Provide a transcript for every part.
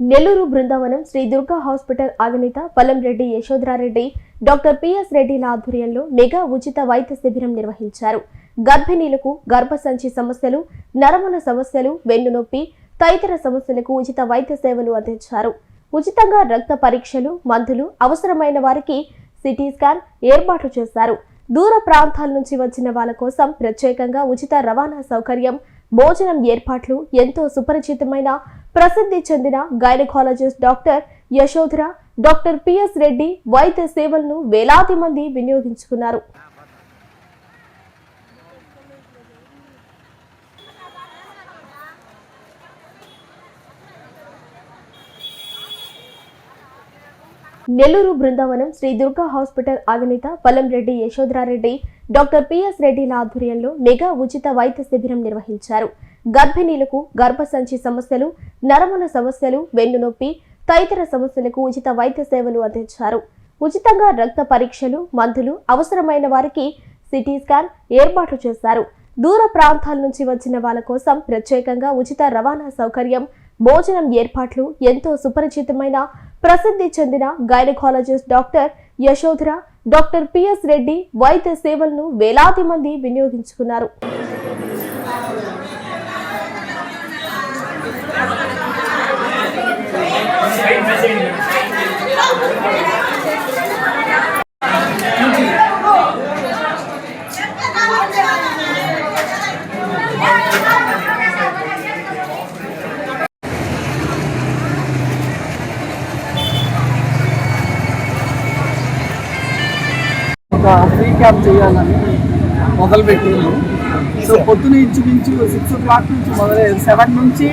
Nellore Brindavanam Sri Durga hospital అధినేత Pallamreddy Yashodhara Reddy doctor P S రెడ్డిల ఆధ్వర్యంలో mega ఉచిత వైద్య శిబిరం నిర్వహించారు. గర్భిణీలకు గర్భసంచి సమస్యలు నరముల సమస్యలు వెన్నునొప్పి తదితర సమస్యలకు ఉచిత వైద్య సేవలు అందించారు. ఉచితంగా రక్త పరీక్షలు మందులు అవసరమైన వారికి సిటీ స్కాన్ ఏర్పాట్లు చేశారు. దూర ప్రాంతాల నుంచి వచ్చిన వాళ్ళ కోసం ప్రత్యేకంగా ఉచిత రవాణా సౌకర్యం భోజనం ఏర్పాట్లు ఎంతో సుపరిచితమైన ప్రసిద్ధి చెందిన gynaecologist doctor Yashodhara doctor P S Reddy వైద్య సేవలను వేలాది మంది వినియోగించుకున్నారు. నెల్లూరు బృందావనం శ్రీ దుర్గా హాస్పిటల్ అధినేత Pallamreddy Yashodhara Reddy doctor P S రెడ్డిల ఆధ్వర్యంలో మెగా ఉచిత వైద్య శిబిరం నిర్వహించారు. గర్భిణీలకు గర్భసంచి సమస్యలు నరముల సమస్యలు వెన్నునొప్పి తదితర సమస్యలకు ఉచిత వైద్య సేవలు అందించారు. ఉచితంగా రక్త పరీక్షలు మందులు అవసరమైన వారికి సిటీ స్కాన్ ఏర్పాట్లు చేశారు. దూర ప్రాంతాల నుంచి వచ్చిన వాళ్ళ కోసం ప్రత్యేకంగా ఉచిత రవాణా సౌకర్యం భోజనం ఏర్పాట్లు ఎంతో సుపరిచితమైన ప్రసిద్ధి చెందిన gynaecologist doctor Yashodhara doctor PS Reddy వైద్య సేవలను వేలాది మంది వినియోగించుకున్నారు. ఒక ఫ్రీ క్యాంప్ చేయాలని మొదలుపెట్టింది. సో పొద్దున ఇంచుమించు సిక్స్ ఓ క్లాక్ నుంచి మొదలయ్యేది సెవెన్ నుంచి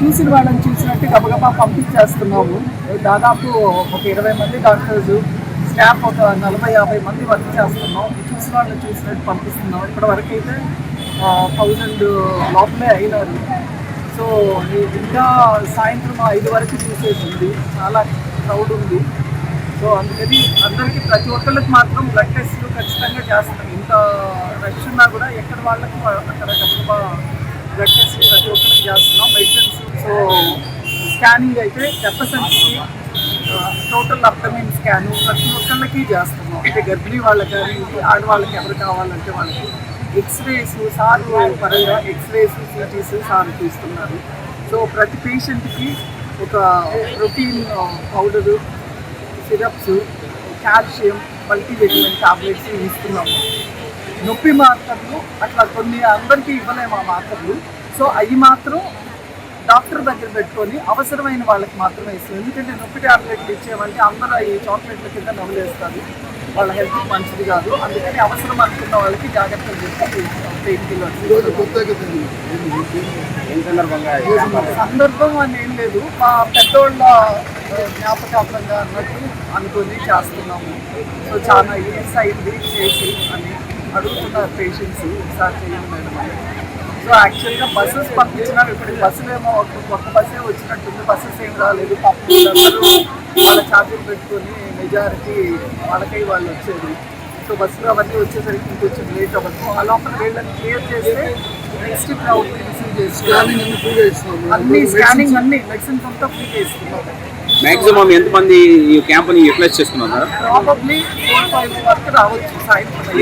చూసిన వాళ్ళని చూసినట్టు గబగబా పంపించేస్తున్నాము. దాదాపు ఒక ఇరవై మంది డాక్టర్స్ స్టాఫ్ ఒక నలభై యాభై మంది వర్క్ చేస్తున్నాం. చూసిన వాళ్ళని చూసినట్టు పంపిస్తున్నాం. ఇప్పటి వరకు అయితే థౌజండ్ లోపలే అయినారు. సో ఇంకా సాయంత్రం ఐదు వరకు చూసేసింది. చాలా క్రౌడ్ ఉంది. సో అందుకని అందరికీ ప్రతి ఒక్కళ్ళకి మాత్రం బ్లడ్ టెస్ట్లు ఖచ్చితంగా చేస్తాం. ఇంత రష్ ఉన్నా కూడా ఎక్కడ వాళ్ళకి అక్కడ గబగబా బ్లడ్ టెస్ట్ ప్రతి ఒక్కరికి చేస్తున్నాం. మెడిసిన్స్ సో స్కానింగ్ అయితే గర్భసంచికి టోటల్ అప్టమిన్ స్కాన్ ప్రతి ఒక్కళ్ళకి చేస్తున్నాం అంటే గర్భిణీ వాళ్ళకి కానీ ఆడవాళ్ళకి ఎవరు కావాలంటే వాళ్ళకి ఎక్స్రేస్ సార్ పరంగా ఎక్స్రేస్ సిటీస్ సార్ తీస్తున్నారు. సో ప్రతి పేషెంట్కి ఒక protein powder syrups calcium multivitamin tablets ఇస్తున్నాము. నొప్పి మాత్రలు అట్లా కొన్ని అందరికీ ఇవ్వలేము ఆ మాత్రలు సో అవి మాత్రం డాక్టర్ దగ్గర పెట్టుకొని అవసరమైన వాళ్ళకి మాత్రమే ఇస్తాం ఎందుకంటే నొప్పి టాబ్లెట్లు ఇచ్చేవంటే అందరూ ఈ చాక్లెట్ల కింద నవ్వులేస్తారు వాళ్ళ హెల్త్ మంచిది కాదు. అందుకని అవసరం అనుకున్న వాళ్ళకి జాగ్రత్తలు చెప్పి పెయిన్ కిల్లర్స్? సందర్భం అని ఏం లేదు. మా పెద్దోళ్ళ ఆ, జ్ఞాపకార్థంగా అన్నట్టు అనుకొని చేస్తున్నాము. సో చాలా ఇయర్స్ అయింది చేసి అని అడుగుతున్నారు పేషెంట్స్ ఒకసారి చేయండి మేడం అని. సో యాక్చువల్గా బస్సెస్ పంపించినాం ఇప్పుడు బస్సులు ఏమో ఒక కొత్త బస్సే వచ్చినట్టుంది. బస్సెస్ ఏం రాలేదు. పాపం వీళ్ళందరూ వాళ్ళ ఛార్జీలు పెట్టుకొని మెజారిటీ వాళ్ళకై వాళ్ళు వచ్చేది. సో బస్సులు అవన్నీ వచ్చేసరికి ఇంకొంచెం లేట్ అవ్వచ్చు ఆ లోపల వీళ్ళని క్లియర్ చేస్తే నెక్స్ట్ క్రౌడ్ రిసీవ్ చేసి స్కానింగ్ అన్ని స్కానింగ్ అన్ని మెడిసిన్స్ అంతా ఫ్రీగా ఇస్తున్నాం మాక్సిమం ఎంతమంది ఈ క్యాంప్ని యూటిలైజ్ చేస్తున్నారు సార్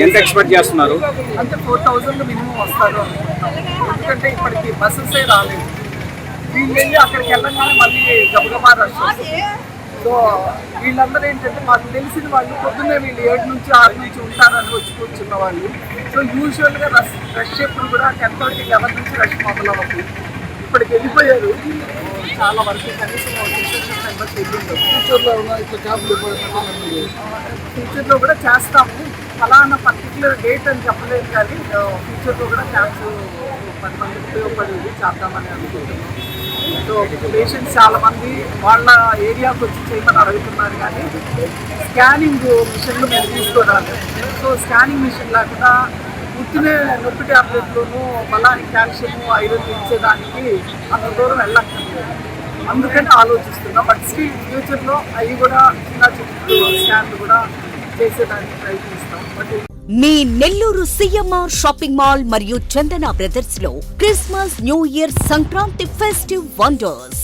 ఎంత ఎక్స్పెక్ట్ చేస్తున్నారు? అంటే ఫోర్ థౌజండ్ మినిమం వస్తారు. ఎందుకంటే ఇప్పటికి బస్సెసే రాలేదు. వీళ్ళు వెళ్ళి అక్కడికి వెళ్ళగానే మళ్ళీ గబగబా రష్. సో వీళ్ళందరూ ఏంటంటే మాకు తెలిసిన వాళ్ళు పొద్దున్నే వీళ్ళు ఏడు నుంచి ఆరు నుంచి ఉంటారని వచ్చి కూర్చున్న వాళ్ళు. సో యూజువల్గా రష్ రష్ ఎప్పుడు కూడా టెన్ థర్టీ లెవెన్ నుంచి రష్ మొదలవ్వదు ఇప్పటికి వెళ్ళిపోయారు. చాలా వరకు కనీసం ఫ్యూచర్లో ఉన్న ఇట్లా ఫ్యూచర్లో కూడా చేస్తాము. ఫలానా పర్టికులర్ డేట్ అని చెప్పలేదు కానీ ఫ్యూచర్లో కూడా క్యాంప్స్ పది మందికి ఉపయోగపడేది చేద్దామని అనుకుంటున్నాం. సో పేషెంట్స్ చాలా మంది వాళ్ళ ఏరియాకి వచ్చి చేయమని అడుగుతున్నారు కానీ స్కానింగ్ మిషన్లు మేము తీసుకోవడానికి సో స్కానింగ్ మిషన్ లేకుండా ఉత్తినే నొప్పి ట్యాబ్లెట్లోను బలానికి కాల్షియం ఐరన్ ఇచ్చేదానికి అంత దూరం వెళ్ళక్కర్లేదు. అందుకని ఆలోచిస్తున్నాం. బట్ స్టిల్ ఫ్యూచర్లో అవి కూడా చిన్న చిన్న స్కాన్లు కూడా చేసేదానికి ప్రయత్నిస్తాం. బట్ మీ నెల్లూరు సిఎంఆర్ షాపింగ్ మాల్ మరియు Chandana బ్రదర్స్లో Christmas new year Sankranti festive wonders.